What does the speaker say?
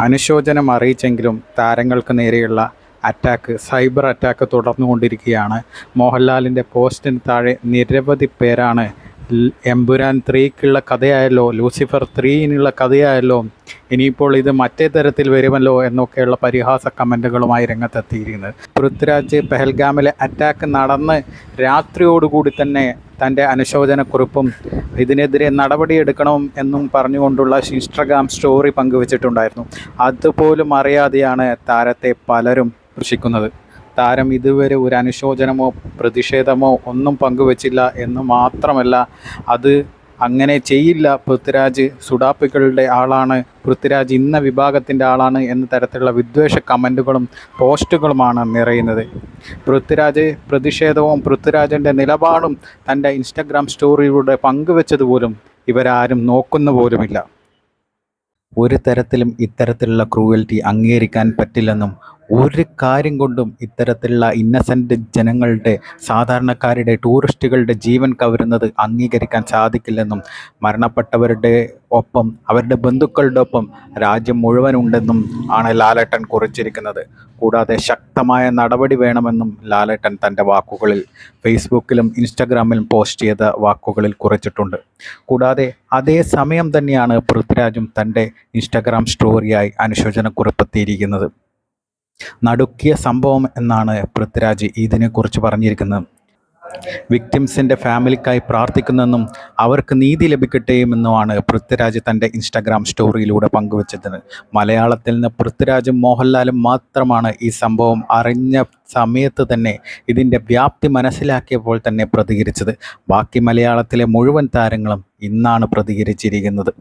അനുശോചനം അറിയിച്ചെങ്കിലും താരങ്ങൾക്ക് നേരെയുള്ള അറ്റാക്ക് സൈബർ അറ്റാക്ക് തുടർന്നുകൊണ്ടിരിക്കുകയാണ്. മോഹൻലാലിന്റെ പോസ്റ്റിന് താഴെ നിരവധി പേരാണ് എമ്പുരാൻ ത്രീക്കുള്ള കഥയായല്ലോ ലൂസിഫർ ത്രീനുള്ള കഥയായല്ലോ ഇനിയിപ്പോൾ ഇത് മറ്റേ തരത്തിൽ വരുമല്ലോ എന്നൊക്കെയുള്ള പരിഹാസ കമന്റുകളുമായി രംഗത്തെത്തിയിരിക്കുന്നത് പൃഥ്വിരാജ് പെഹൽഗാമിലെ അറ്റാക്ക് നടന്ന് രാത്രിയോടുകൂടി തന്നെ തന്റെ അനുശോചനക്കുറിപ്പും ഇതിനെതിരെ നടപടിയെടുക്കണം എന്നും പറഞ്ഞുകൊണ്ടുള്ള ഇൻസ്റ്റഗ്രാം സ്റ്റോറി പങ്കുവച്ചിട്ടുണ്ടായിരുന്നു. അതുപോലും അറിയാതെയാണ് താരത്തെ പലരും വിമർശിക്കുന്നത് താരം ഇതുവരെ ഒരു അനുശോചനമോ പ്രതിഷേധമോ ഒന്നും പങ്കുവച്ചില്ല എന്ന് മാത്രമല്ല അത് അങ്ങനെ ചെയ്യില്ല. പൃഥ്വിരാജ് സുഡാപ്പികളുടെ ആളാണ്. പൃഥ്വിരാജ് ഇന്ന വിഭാഗത്തിന്റെ ആളാണ് എന്ന തരത്തിലുള്ള വിദ്വേഷ കമന്റുകളും പോസ്റ്റുകളുമാണ് നിറയുന്നത്. പൃഥ്വിരാജ് പ്രതിഷേധവും പൃഥ്വിരാജിന്റെ നിലപാടും തന്റെ ഇൻസ്റ്റഗ്രാം സ്റ്റോറിയിലൂടെ പങ്കുവെച്ചതുപോലും ഇവരാരും നോക്കുന്ന പോലുമില്ല. ഒരു തരത്തിലും ഇത്തരത്തിലുള്ള ക്രൂവൽറ്റി അംഗീകരിക്കാൻ പറ്റില്ലെന്നും ഒരു കാര്യം കൊണ്ടും ഇത്തരത്തിലുള്ള ഇന്നസെന്റ് ജനങ്ങളുടെ സാധാരണക്കാരുടെ ടൂറിസ്റ്റുകളുടെ ജീവൻ കവരുന്നത് അംഗീകരിക്കാൻ സാധിക്കില്ലെന്നും മരണപ്പെട്ടവരുടെ ഒപ്പം അവരുടെ ബന്ധുക്കളുടെ ഒപ്പം രാജ്യം മുഴുവനുണ്ടെന്നും ആണ് ലാലേട്ടൻ കുറിച്ചിരിക്കുന്നത്. കൂടാതെ ശക്തമായ നടപടി വേണമെന്നും ലാലേട്ടൻ തന്റെ വാക്കുകളിൽ ഫേസ്ബുക്കിലും ഇൻസ്റ്റഗ്രാമിലും പോസ്റ്റ് ചെയ്ത വാക്കുകളിൽ കുറിച്ചിട്ടുണ്ട്. കൂടാതെ അതേ സമയം തന്നെയാണ് പൃഥ്വിരാജും തന്റെ ഇൻസ്റ്റഗ്രാം സ്റ്റോറിയായി അനുശോചനക്കുറിപ്പെത്തിയിരിക്കുന്നത്. നടുക്കിയ സംഭവം എന്നാണ് പൃഥ്വിരാജ് ഇതിനെക്കുറിച്ച് പറഞ്ഞിരിക്കുന്നത്. വിക്ടിംസിന്റെ ഫാമിലിക്കായി പ്രാർത്ഥിക്കുന്നെന്നും അവർക്ക് നീതി ലഭിക്കട്ടെയുമെന്നുമാണ് പൃഥ്വിരാജ് തന്റെ ഇൻസ്റ്റാഗ്രാം സ്റ്റോറിയിലൂടെ പങ്കുവച്ചത്. മലയാളത്തിൽ നിന്ന് പൃഥ്വിരാജും മോഹൻലാലും മാത്രമാണ് ഈ സംഭവം അറിഞ്ഞ സമയത്ത് തന്നെ ഇതിന്റെ വ്യാപ്തി മനസ്സിലാക്കിയപ്പോൾ തന്നെ പ്രതികരിച്ചത്. ബാക്കി മലയാളത്തിലെ മുഴുവൻ താരങ്ങളും ഇന്നാണ് പ്രതികരിച്ചിരിക്കുന്നത്.